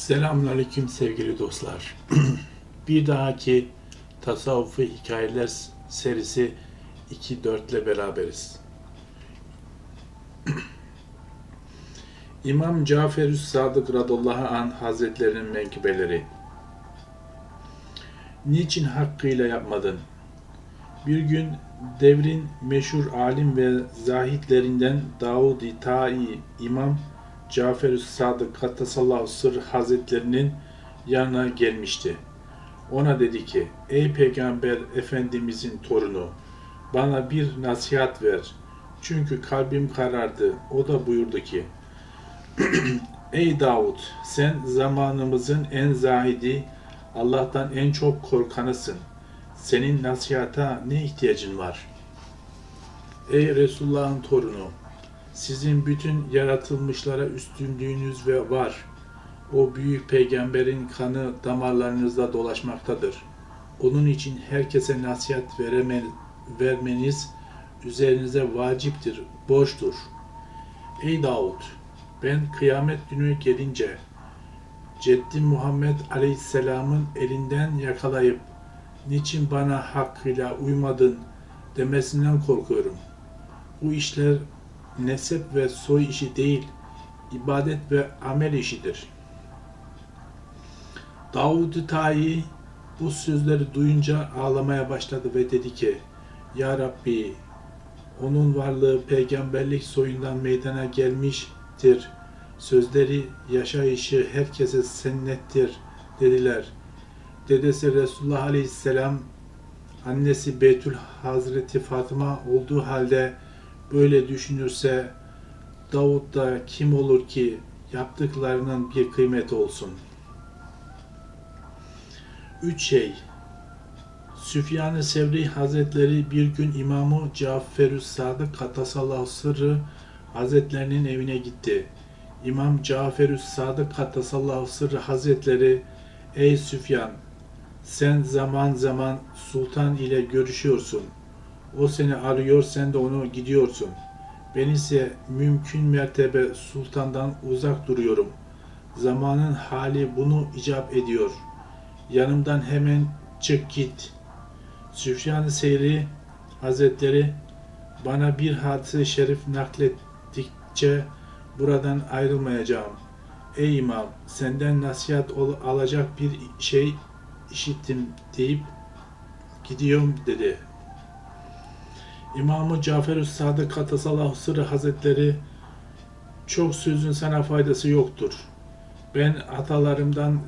Selamünaleyküm sevgili dostlar. bir dahaki tasavvufi hikayeler serisi 2-4 ile beraberiz. İmam Caferüs Sadık radallahu an hazretlerinin menkıbeleri. Niçin hakkıyla yapmadın? Bir gün devrin meşhur alim ve zahitlerinden Davud-i Tai İmam Cafer-ü Sadık Katasallahu Sır Hazretlerinin yanına gelmişti. Ona dedi ki, Ey Peygamber Efendimizin torunu, bana bir nasihat ver. Çünkü kalbim karardı. O da buyurdu ki, Ey Davud, sen zamanımızın en zahidi, Allah'tan en çok korkanısın. Senin nasihata ne ihtiyacın var? Ey Resulullah'ın torunu, sizin bütün yaratılmışlara üstünlüğünüz ve var. O büyük peygamberin kanı damarlarınızda dolaşmaktadır. Onun için herkese nasihat vereme, vermeniz üzerinize vaciptir, borçtur. Ey Davud! Ben kıyamet günü gelince Ceddi Muhammed Aleyhisselam'ın elinden yakalayıp niçin bana hakkıyla uymadın demesinden korkuyorum. Bu işler nesep ve soy işi değil, ibadet ve amel işidir. Davud-u Tayi bu sözleri duyunca ağlamaya başladı ve dedi ki, Ya Rabbi, onun varlığı peygamberlik soyundan meydana gelmiştir. Sözleri, yaşayışı herkese sennettir dediler. Dedesi Resulullah Aleyhisselam, annesi Betül Hazreti Fatıma olduğu halde böyle düşünürse Davut da kim olur ki yaptıklarının bir kıymeti olsun. Üç şey. Süfyan-ı Sevri Hazretleri bir gün İmamı Caferü Sadık Katasallahu Sırrı Hazretlerinin evine gitti. İmam Caferü Sadık Katasallahu Sırrı Hazretleri Ey Süfyan! Sen zaman zaman sultan ile görüşüyorsun. O seni arıyor, sen de onu gidiyorsun. Ben ise mümkün mertebe sultandan uzak duruyorum. Zamanın hali bunu icap ediyor. Yanımdan hemen çık git. Süfyan-ı Seyri Hazretleri bana bir hadise şerif naklettikçe buradan ayrılmayacağım. Ey imam senden nasihat ol- alacak bir şey işittim deyip gidiyorum dedi. İmamı Cafer-ü Sadık Katasallahu Sırrı Hazretleri çok sözün sana faydası yoktur. Ben atalarımdan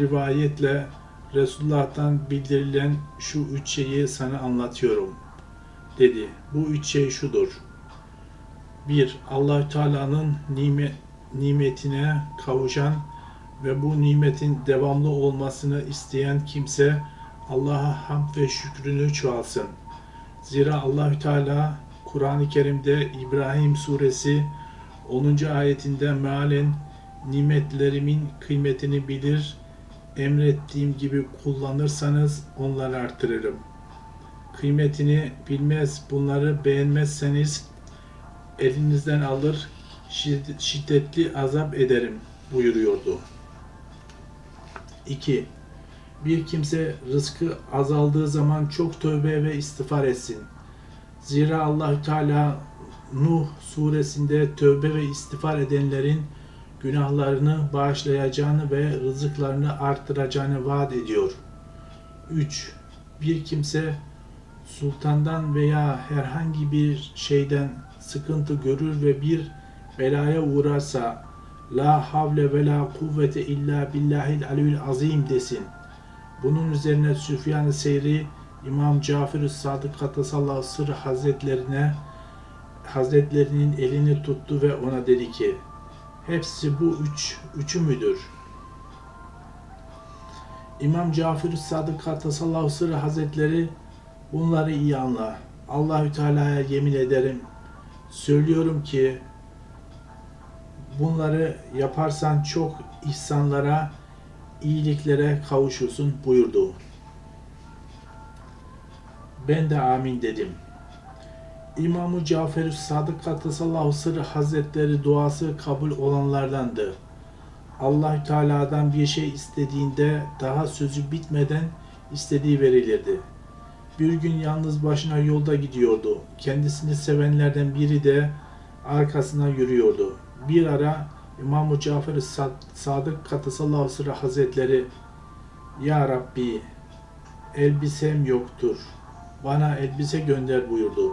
rivayetle Resulullah'tan bildirilen şu üç şeyi sana anlatıyorum dedi. Bu üç şey şudur. 1. Allahü Teala'nın nimet, nimetine kavuşan ve bu nimetin devamlı olmasını isteyen kimse Allah'a hamd ve şükrünü çoğalsın. Zira Allahü Teala Kur'an-ı Kerim'de İbrahim suresi 10. ayetinde mealen nimetlerimin kıymetini bilir, emrettiğim gibi kullanırsanız onları artırırım. Kıymetini bilmez, bunları beğenmezseniz elinizden alır, şid- şiddetli azap ederim buyuruyordu. 2. Bir kimse rızkı azaldığı zaman çok tövbe ve istiğfar etsin. Zira Allahü Teala Nuh suresinde tövbe ve istiğfar edenlerin günahlarını bağışlayacağını ve rızıklarını artıracağını vaat ediyor. 3. Bir kimse sultandan veya herhangi bir şeyden sıkıntı görür ve bir belaya uğrarsa La havle ve la kuvvete illa billahil aliyyil azim desin. Bunun üzerine Süfyan-ı Seyri İmam Cafer-ı Sadık Katasallahu Sır Hazretlerine Hazretlerinin elini tuttu ve ona dedi ki hepsi bu üç, üçü müdür? İmam Cafer-ı Sadık Katasallahu Sır Hazretleri bunları iyi anla. Allahü Teala'ya yemin ederim. Söylüyorum ki bunları yaparsan çok ihsanlara, iyiliklere kavuşursun buyurdu. Ben de amin dedim. İmamı Cafer-ü Sadık Katasallahu Sırrı Hazretleri duası kabul olanlardandı. Allahü Teala'dan bir şey istediğinde daha sözü bitmeden istediği verilirdi. Bir gün yalnız başına yolda gidiyordu. Kendisini sevenlerden biri de arkasına yürüyordu. Bir ara İmam-ı Cafer-i Sad- Sadık Katasallahu Sırrı Hazretleri Ya Rabbi elbisem yoktur. Bana elbise gönder buyurdu.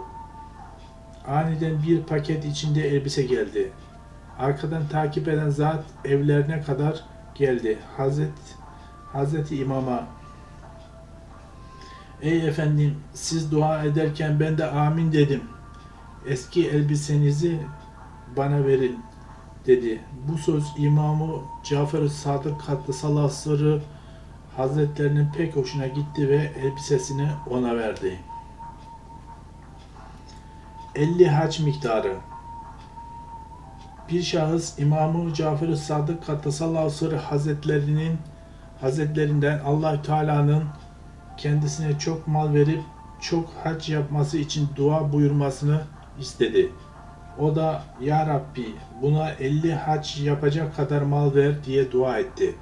Aniden bir paket içinde elbise geldi. Arkadan takip eden zat evlerine kadar geldi. Hazret Hazreti İmam'a Ey efendim siz dua ederken ben de amin dedim. Eski elbisenizi bana verin dedi. Bu söz İmamı Cafer-i Sadık Kaddesallahu Sırrı Hazretlerinin pek hoşuna gitti ve elbisesini ona verdi. 50 hac miktarı bir şahıs İmamı Cafer-i Sadık Kaddesallahu Sırrı Hazretlerinin Hazretlerinden Allahü Teala'nın kendisine çok mal verip çok hac yapması için dua buyurmasını istedi. O da Ya Rabbi buna 50 hac yapacak kadar mal ver diye dua etti.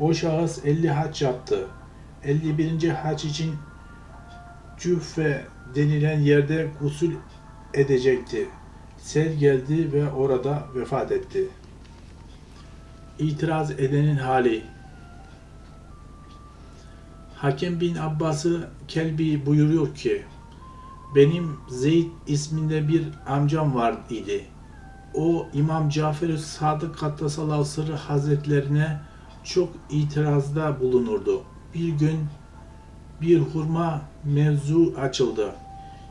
O şahıs 50 hac yaptı. 51. hac için Cüffe denilen yerde gusül edecekti. Sel geldi ve orada vefat etti. İtiraz edenin hali Hakem bin Abbas'ı Kelbi buyuruyor ki benim Zeyd isminde bir amcam var idi. O İmam Cafer-i Sadık Kaddesallahu Sırrı Hazretlerine çok itirazda bulunurdu. Bir gün bir hurma mevzu açıldı.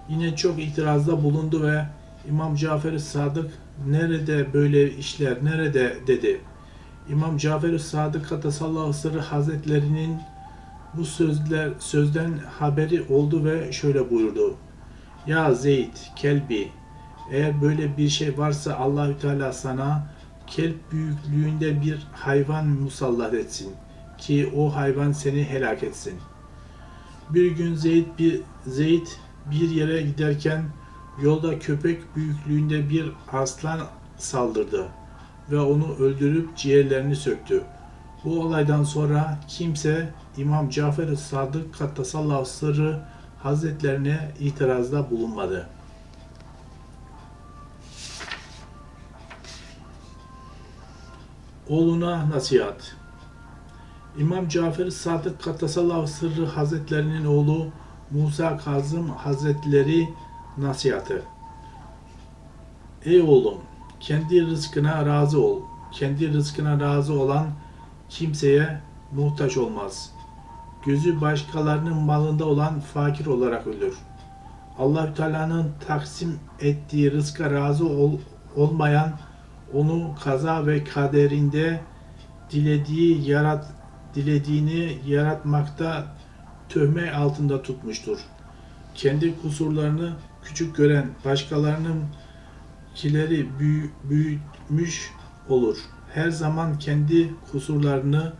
Yine çok itirazda bulundu ve İmam Cafer-i Sadık nerede böyle işler nerede dedi. İmam Cafer-i Sadık Kaddesallahu Sırrı Hazretlerinin bu sözler sözden haberi oldu ve şöyle buyurdu. Ya Zeyd, Kelbi, eğer böyle bir şey varsa Allahü Teala sana kelp büyüklüğünde bir hayvan musallat etsin ki o hayvan seni helak etsin. Bir gün Zeyd bir Zeyd bir yere giderken yolda köpek büyüklüğünde bir aslan saldırdı ve onu öldürüp ciğerlerini söktü. Bu olaydan sonra kimse İmam Cafer-i Sadık Kaddesallahu Sırrı Hazretlerine itirazda bulunmadı. Oğluna nasihat İmam Cafer-i Sadık Kaddesallahu Sırrı Hazretlerinin oğlu Musa Kazım Hazretleri nasihatı Ey oğlum, kendi rızkına razı ol. Kendi rızkına razı olan kimseye muhtaç olmaz. Gözü başkalarının malında olan fakir olarak ölür. Allahü Teala'nın taksim ettiği rızka razı ol, olmayan onu kaza ve kaderinde dilediği yarat dilediğini yaratmakta töhme altında tutmuştur. Kendi kusurlarını küçük gören başkalarının kileri büyü, büyütmüş olur. Her zaman kendi kusurlarını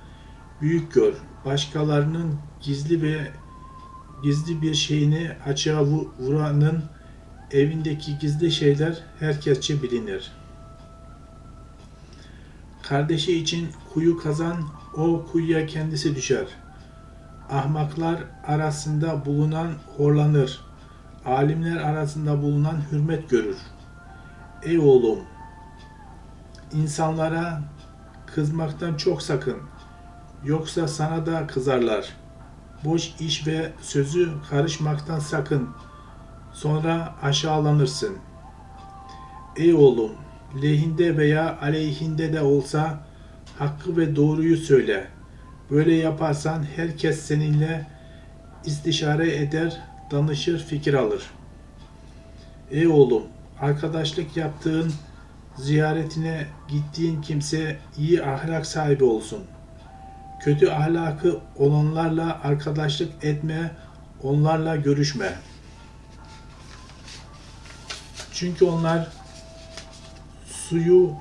büyük gör. Başkalarının gizli ve gizli bir şeyini açığa vu- vuranın evindeki gizli şeyler herkesçe bilinir. Kardeşi için kuyu kazan, o kuyuya kendisi düşer. Ahmaklar arasında bulunan horlanır. Alimler arasında bulunan hürmet görür. Ey oğlum, insanlara kızmaktan çok sakın. Yoksa sana da kızarlar. Boş iş ve sözü karışmaktan sakın. Sonra aşağılanırsın. Ey oğlum, lehinde veya aleyhinde de olsa hakkı ve doğruyu söyle. Böyle yaparsan herkes seninle istişare eder, danışır, fikir alır. Ey oğlum, arkadaşlık yaptığın, ziyaretine gittiğin kimse iyi ahlak sahibi olsun. Kötü ahlakı olanlarla arkadaşlık etme, onlarla görüşme. Çünkü onlar suyu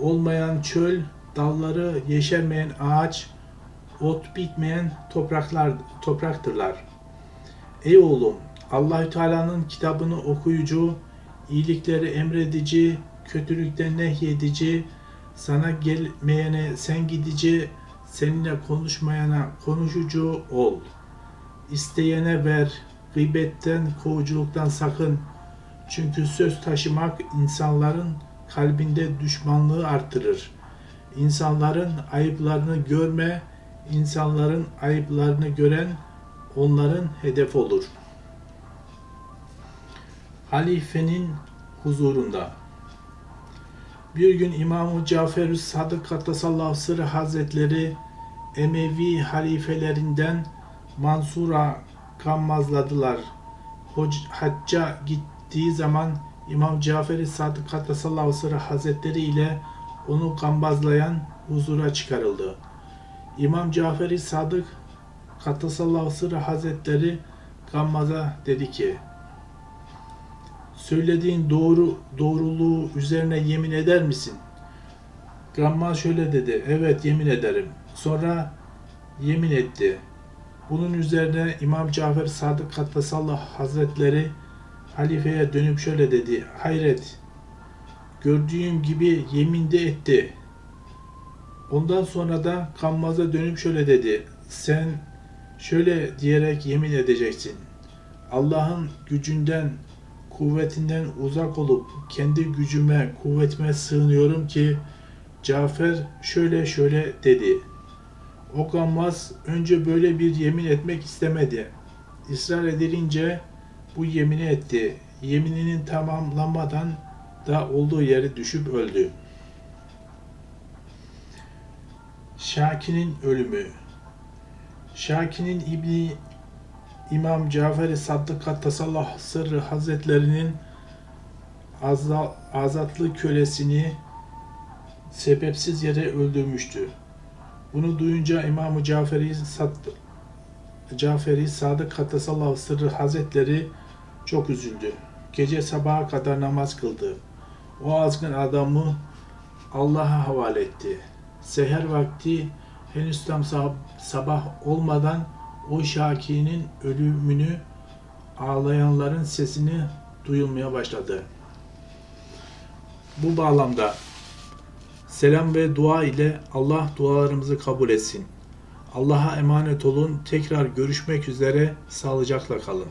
olmayan çöl, dalları yeşermeyen ağaç, ot bitmeyen topraklar topraktırlar. Ey oğlum, Allahü Teala'nın kitabını okuyucu, iyilikleri emredici, kötülükten nehyedici, Sana gelmeyene sen gidici, seninle konuşmayana konuşucu ol. İsteyene ver, gıybetten, kovuculuktan sakın. Çünkü söz taşımak insanların kalbinde düşmanlığı artırır. İnsanların ayıplarını görme, insanların ayıplarını gören onların hedef olur. Halifenin huzurunda. Bir gün İmam-ı Cafer-ü Sadık Katasallahu Sırrı Hazretleri Emevi halifelerinden Mansur'a gammazladılar. Hoc- Hacca gittiği zaman İmam Cafer-i Sadık Katasallahu Sırrı Hazretleri ile onu gambazlayan huzura çıkarıldı. İmam Cafer-i Sadık Katasallahu Sırrı Hazretleri gammaza dedi ki söylediğin doğru doğruluğu üzerine yemin eder misin? Gammaz şöyle dedi. Evet yemin ederim. Sonra yemin etti. Bunun üzerine İmam Cafer Sadık Kattasallah Hazretleri halifeye dönüp şöyle dedi. Hayret. Gördüğüm gibi yeminde etti. Ondan sonra da Gammaz'a dönüp şöyle dedi. Sen şöyle diyerek yemin edeceksin. Allah'ın gücünden, kuvvetinden uzak olup kendi gücüme, kuvvetime sığınıyorum ki Cafer şöyle şöyle dedi. O önce böyle bir yemin etmek istemedi. Israr edilince bu yemini etti. Yemininin tamamlanmadan da olduğu yere düşüp öldü. Şaki'nin ölümü Şaki'nin İbni İmam Cafer-i Sadık Kattasallah Sırrı Hazretlerinin azatlı kölesini sebepsiz yere öldürmüştü. Bunu duyunca İmam-ı Caferi Sad- Caferi Sadık Kattasallahu Sırrı Hazretleri çok üzüldü. Gece sabaha kadar namaz kıldı. O azgın adamı Allah'a havale etti. Seher vakti henüz tam sab- sabah olmadan o Şaki'nin ölümünü ağlayanların sesini duyulmaya başladı. Bu bağlamda selam ve dua ile Allah dualarımızı kabul etsin. Allah'a emanet olun. Tekrar görüşmek üzere. Sağlıcakla kalın.